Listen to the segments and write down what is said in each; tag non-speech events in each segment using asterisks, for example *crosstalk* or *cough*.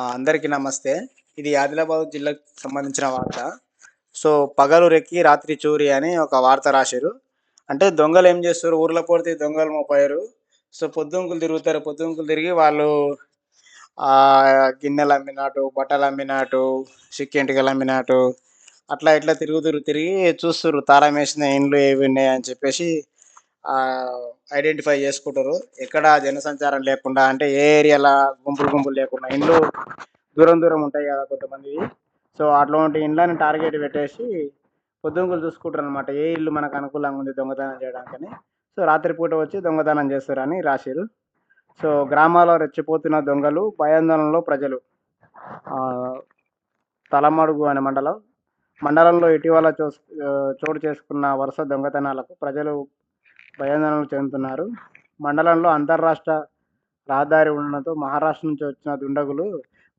అందరికీ నమస్తే. ఇది ఆదిలాబాద్ జిల్లాకు సంబంధించిన వార్త. సో పగలు రెక్కి రాత్రి చూరి అని ఒక వార్త రాశారు. అంటే దొంగలు ఏం చేస్తారు? ఊర్లో పోతే దొంగలు మోపారు సో పొద్దుంకులు తిరుగుతారు. పొద్దుంకులు తిరిగి వాళ్ళు గిన్నెలు అమ్మినట్టు బట్టలు అమ్మినట్టు చిక్కెంటికలు అమ్మినాటు అట్లా ఇట్లా తిరుగుతురు తిరిగి చూస్తారు. తాళం వేసిన ఇండ్లు ఏవి ఉన్నాయి అని చెప్పేసి ఐడెంటిఫై చేసుకుంటారు. ఎక్కడ జనసంచారం లేకుండా అంటే ఏ ఏరియాలో గుంపులు గుంపులు లేకుండా ఇండ్లు దూరం దూరం ఉంటాయి కదా కొంతమంది. సో అట్లాంటి ఇండ్లని టార్గెట్ పెట్టేసి పొద్దుగులు చూసుకుంటారు అనమాట ఏ ఇల్లు మనకు అనుకూలంగా ఉంది దొంగతనం చేయడానికని. సో రాత్రిపూట వచ్చి దొంగతనం చేస్తారని రాశారు సో గ్రామాల్లో రెచ్చిపోతున్న దొంగలు భయాందోళనలో ప్రజలు. తలమడుగు అనే మండలం. మండలంలో ఇటీవల చో చోటు చేసుకున్న వరుస దొంగతనాలకు ప్రజలు భయాందోళనలు చెందుతున్నారు. మండలంలో అంతర్రాష్ట్ర రహదారి ఉండడంతో మహారాష్ట్ర నుంచి వచ్చిన దుండగులు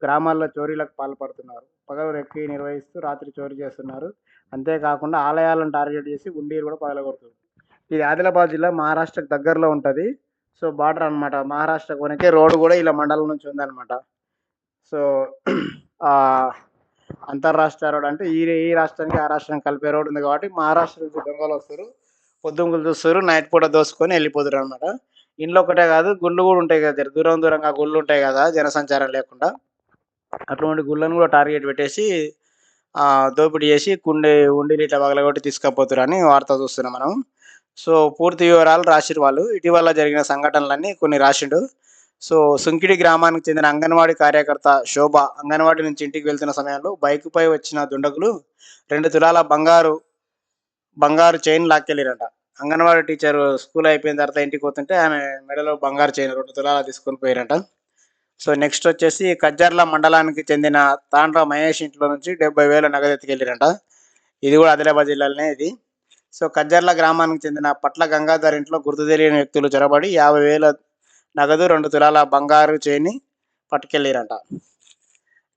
గ్రామాల్లో చోరీలకు పాల్పడుతున్నారు. పగలు రెక్కి నిర్వహిస్తూ రాత్రి చోరీ చేస్తున్నారు. అంతేకాకుండా ఆలయాలను టార్గెట్ చేసి ఉండీలు కూడా పగలగొడుతుంది ఇది ఆదిలాబాద్ జిల్లా మహారాష్ట్రకు దగ్గరలో ఉంటుంది. సో బార్డర్ అన్నమాట. మహారాష్ట్ర కొనకే రోడ్డు కూడా ఇలా మండలం నుంచి ఉందన్నమాట. సో అంతర్రాష్ట్ర రోడ్ అంటే ఈ ఈ రాష్ట్రానికి ఆ రాష్ట్రానికి కలిపే రోడ్ ఉంది కాబట్టి మహారాష్ట్ర నుంచి దొంగలు వస్తారు. పొద్దుగులు చూస్తారు నైట్ పూట దోసుకొని వెళ్ళిపోతారు అనమాట ఇంట్లో ఒకటే కాదు గుళ్ళు కూడా ఉంటాయి కదా దూరం దూరంగా గుళ్ళు ఉంటాయి కదా జనసంచారం లేకుండా. అటువంటి గుళ్ళను కూడా టార్గెట్ పెట్టేసి దోపిడీ చేసి కుండే ఉండీలు ఇట్లా పగలగొట్టి తీసుకపోతారు అని వార్త చూస్తున్నాం మనం. సో పూర్తి వివరాలు రాసిరు వాళ్ళు. ఇటీవల జరిగిన సంఘటనలన్నీ కొన్ని రాసిండు. సో సుంకిడి గ్రామానికి చెందిన అంగన్వాడీ కార్యకర్త శోభ అంగన్వాడీ నుంచి ఇంటికి వెళ్తున్న సమయంలో బైకుపై వచ్చిన దుండగులు రెండు తులాల బంగారు బంగారు చైన్ లాక్కెళ్ళారంట అంగన్వాడీ టీచర్ స్కూల్ అయిపోయిన తర్వాత ఇంటికి పోతుంటే ఆమె మెడలో బంగారు చైన్ రెండు తులాల తీసుకొని పోయారంట. సో నెక్స్ట్ వచ్చేసి కజ్జర్ల మండలానికి చెందిన తాండ్ర మహేష్ ఇంట్లో నుంచి డెబ్బై వేల నగదు ఎత్తుకెళ్ళిరంట. ఇది కూడా ఆదిలాబాద్ జిల్లాలోనే ఇది. సో కజ్జర్ల గ్రామానికి చెందిన పట్ల గంగాధర్ ఇంట్లో గుర్తు తెలియని వ్యక్తులు చొరబడి యాభై వేల నగదు రెండు తులాల బంగారు చేయిని పట్టుకెళ్ళిరంట.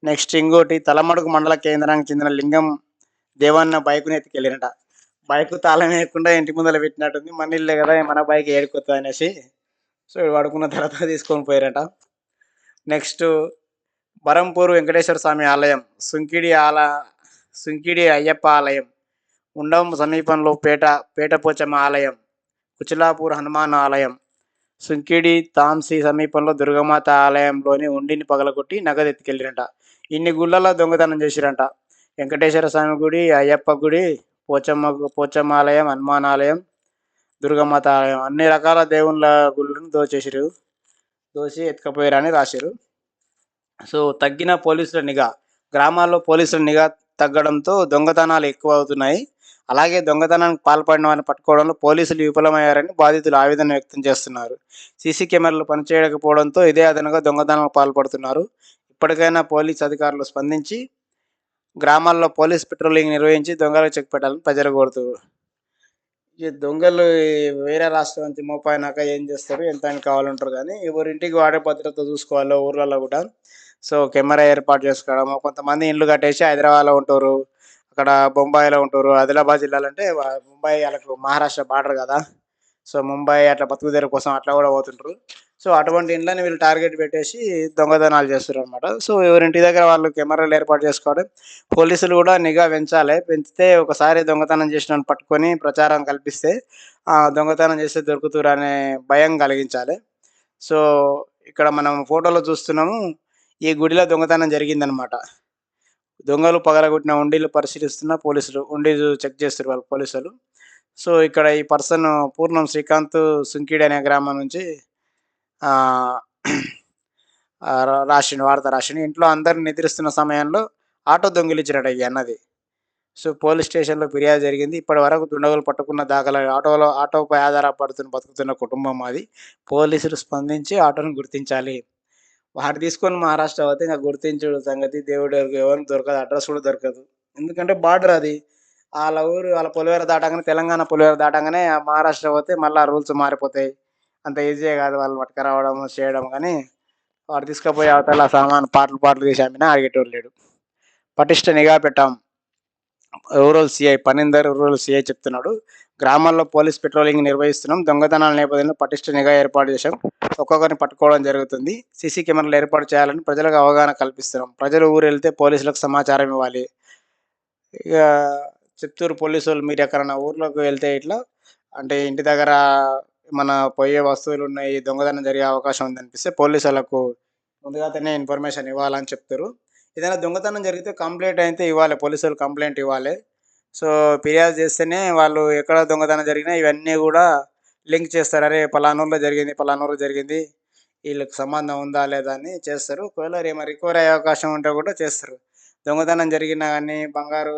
నెక్స్ట్ ఇంకోటి తలమడుగు మండల కేంద్రానికి చెందిన లింగం దేవన్న బైకుని ఎత్తుకెళ్ళారంట. బైక్ తాళం వేయకుండా ఇంటి ముందర పెట్టినట్టుంది. మన ఇల్లే కదా మన బైక్ ఏడుకొస్తుంది అనేసి. సో పడుకున్న తర్వాత *laughs* తీసుకొని పోయారట. నెక్స్ట్ బరంపూర్ వెంకటేశ్వర స్వామి ఆలయం సుంకిడి ఆల సుంకిడి అయ్యప్ప ఆలయం ఉండం సమీపంలో పేట పేటపోచమ్మ ఆలయం కుచిలాపూర్ హనుమాన్ ఆలయం సుంకిడి తాంసీ సమీపంలో దుర్గమాత ఆలయంలోని ఉండిని పగలగొట్టి నగదు ఎత్తుకెళ్ళిరంట ఇన్ని గుళ్ళల్లో దొంగతనం చేసిరంట. వెంకటేశ్వర స్వామి గుడి అయ్యప్ప గుడి పోచమ్మ పోచమ్మ ఆలయం హనుమాన్ ఆలయం దుర్గమాత ఆలయం అన్ని రకాల దేవుళ్ళ గుళ్ళను దోచేసిరు. దోచి ఎత్తుకపోయారని రాశారు సో తగ్గిన పోలీసుల నిఘా గ్రామాల్లో పోలీసుల నిఘా తగ్గడంతో దొంగతనాలు ఎక్కువ అవుతున్నాయి అలాగే దొంగతనానికి పాల్పడిన వారిని పట్టుకోవడంలో పోలీసులు విఫలమయ్యారని బాధితులు ఆవేదన వ్యక్తం చేస్తున్నారు. సీసీ కెమెరాలు పనిచేయకపోవడంతో ఇదే అదనంగా దొంగతనాలకు పాల్పడుతున్నారు. ఇప్పటికైనా పోలీస్ అధికారులు స్పందించి గ్రామాల్లో పోలీస్ పెట్రోలింగ్ నిర్వహించి దొంగలకు చెక్ పెట్టాలని ప్రజలు కోరుతున్నారు ఈ దొంగలు వేరే రాష్ట్రం నుంచి మోపాయినాక ఏం చేస్తారు? ఎంత అని కావాలంటారు కానీ ఎవరింటికి వాడే భద్రత చూసుకోవాలో ఊర్లలో కూడా. సో కెమెరా ఏర్పాటు చేసుకోవడం కొంతమంది ఇండ్లు కట్టేసి హైదరాబాద్లో ఉంటారు. అక్కడ బొంబాయిలో ఉంటారు. ఆదిలాబాద్ జిల్లాలో అంటే ముంబై వాళ్ళకు మహారాష్ట్ర బార్డర్ కదా. సో ముంబై అట్లా బతుకుదేరు కోసం అట్లా కూడా పోతుంటారు. సో అటువంటి ఇండ్లని వీళ్ళు టార్గెట్ పెట్టేసి దొంగతనాలు చేస్తారు అనమాట సో ఎవరింటి దగ్గర వాళ్ళు కెమెరాలు ఏర్పాటు చేసుకోవడం పోలీసులు కూడా నిఘా పెంచాలి. పెంచితే ఒకసారి దొంగతనం చేసిన పట్టుకొని ప్రచారం కల్పిస్తే దొంగతనం చేస్తే దొరుకుతురు అనే భయం కలిగించాలి. సో ఇక్కడ మనం ఫోటోలో చూస్తున్నాము ఈ గుడిలో దొంగతనం జరిగిందనమాట దొంగలు పగలగొట్టిన ఉండీలు పరిశీలిస్తున్న పోలీసులు ఉండీలు చెక్ చేస్తారు వాళ్ళు పోలీసులు. సో ఇక్కడ ఈ పర్సన్ పూర్ణం శ్రీకాంత్ సుంకిడి అనే గ్రామం నుంచి రాసిండు వార్త రాసిండు ఇంట్లో అందరు నిద్రిస్తున్న సమయంలో ఆటో దొంగిలించినట్టు ఈ అన్నది. సో పోలీస్ స్టేషన్లో ఫిర్యాదు జరిగింది. ఇప్పటి వరకు దుండగులు పట్టుకున్న దాఖలా ఆటోలో ఆటోపై ఆధారపడుతున్న బతుకుతున్న కుటుంబం అది. పోలీసులు స్పందించి ఆటోను గుర్తించాలి. వాడు తీసుకొని మహారాష్ట్ర పోతే ఇంకా గుర్తించుడు సంగతి. దేవుడు ఎవరు దొరకదు. అడ్రస్ కూడా దొరకదు. ఎందుకంటే బార్డర్ అది. వాళ్ళ ఊరు వాళ్ళ పొలివేర దాటంగానే తెలంగాణ పొలివేర దాటంగానే ఆ మహారాష్ట్ర పోతే మళ్ళీ రూల్స్ మారిపోతాయి. అంత ఈజీగా కాదు వాళ్ళు పట్టుకురావడం చేయడం కానీ వాడు తీసుకుపోయి అవతల సామాన్ పాటలు పాటలు తీసి అమ్మినా అడిగేటోడు లేడు. పటిష్ట నిఘా పెట్టాం. Rural CI Panindar rural CI చెప్తున్నాడు. గ్రామాల్లో పోలీస్ పెట్రోలింగ్ నిర్వహిస్తున్నాం. దొంగతనాల నేపథ్యంలో పటిష్ట నిఘా ఏర్పాటు చేశాం. ఒక్కొక్కరిని పట్టుకోవడం జరుగుతుంది. సీసీ కెమెరాలు ఏర్పాటు చేయాలని ప్రజలకు అవగాహన కల్పిస్తున్నాం. ప్రజలు ఊరు వెళ్తే పోలీసులకు సమాచారం ఇవ్వాలి. ఇక చిత్తూరు పోలీసు వాళ్ళు మీరు ఎక్కడన్నా ఊర్లోకి వెళ్తే ఇట్లా అంటే ఇంటి దగ్గర మన పోయే వస్తువులు ఉన్నాయి దొంగతనం జరిగే అవకాశం ఉంది అనిపిస్తే పోలీసులకు ముందుగానే ఇన్ఫర్మేషన్ ఇవ్వాలని చెప్తారు. ఏదైనా దొంగతనం జరిగితే కంప్లైంట్ అయితే ఇవ్వాలి పోలీసులు కంప్లైంట్ ఇవ్వాలి. సో ఫిర్యాదు చేస్తేనే వాళ్ళు ఎక్కడ దొంగతనం జరిగినా ఇవన్నీ కూడా లింక్ చేస్తారు. అరే పలానూరులో జరిగింది పలానూరులో జరిగింది వీళ్ళకి సంబంధం ఉందా లేదా అని చేస్తారు. ఒకవేళ ఏమైనా రికవర్ అయ్యే అవకాశం ఉంటే కూడా చేస్తారు. దొంగతనం జరిగినా కానీ బంగారు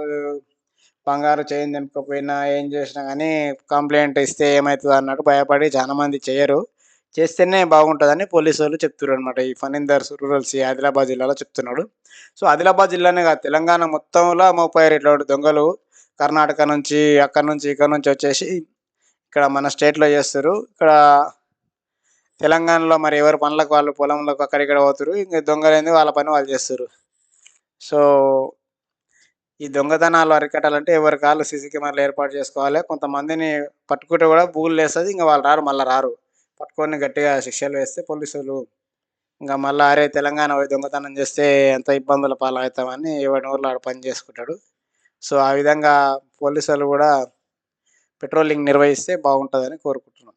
బంగారు చైన్ తెంపకపోయినా ఏం చేసినా కానీ కంప్లైంట్ ఇస్తే ఏమవుతుంది అన్నట్టు భయపడి చాలా మంది చేయరు. చేస్తేనే బాగుంటుందని పోలీసు వాళ్ళు చెప్తున్నారు అనమాట ఈ ఫనిందర్ రూరల్ సి ఆదిలాబాద్ జిల్లాలో చెప్తున్నాడు. సో ఆదిలాబాద్ జిల్లానే కాదు తెలంగాణ మొత్తంలో ముప్పై ఇట్లాంటి దొంగలు కర్ణాటక నుంచి అక్కడ నుంచి ఇక్కడ నుంచి వచ్చేసి ఇక్కడ మన స్టేట్లో చేస్తారు. ఇక్కడ తెలంగాణలో మరి ఎవరు పనులకు వాళ్ళు పొలంలోకి అక్కడిక్కడ పోతారు ఇంకా దొంగలేంది వాళ్ళ పని వాళ్ళు చేస్తారు. సో ఈ దొంగతనాలు అరికట్టాలంటే ఎవరి కాళ్ళు సీసీ కెమెరాలు ఏర్పాటు చేసుకోవాలి. కొంతమందిని పట్టుకుంటే కూడా బూగులు వేస్తుంది. ఇంకా వాళ్ళు రారు మళ్ళీ రారు. పట్టుకొని గట్టిగా శిక్షలు వేస్తే పోలీసులు ఇంకా మళ్ళీ అరే తెలంగాణ దొంగతనం చేస్తే ఎంత ఇబ్బందుల పాలవుతామని ఎవరి ఊర్లో ఆడ పని చేసుకుంటాడు. సో ఆ విధంగా పోలీసులు కూడా పెట్రోలింగ్ నిర్వహిస్తే బాగుంటుందని కోరుకుంటున్నాం.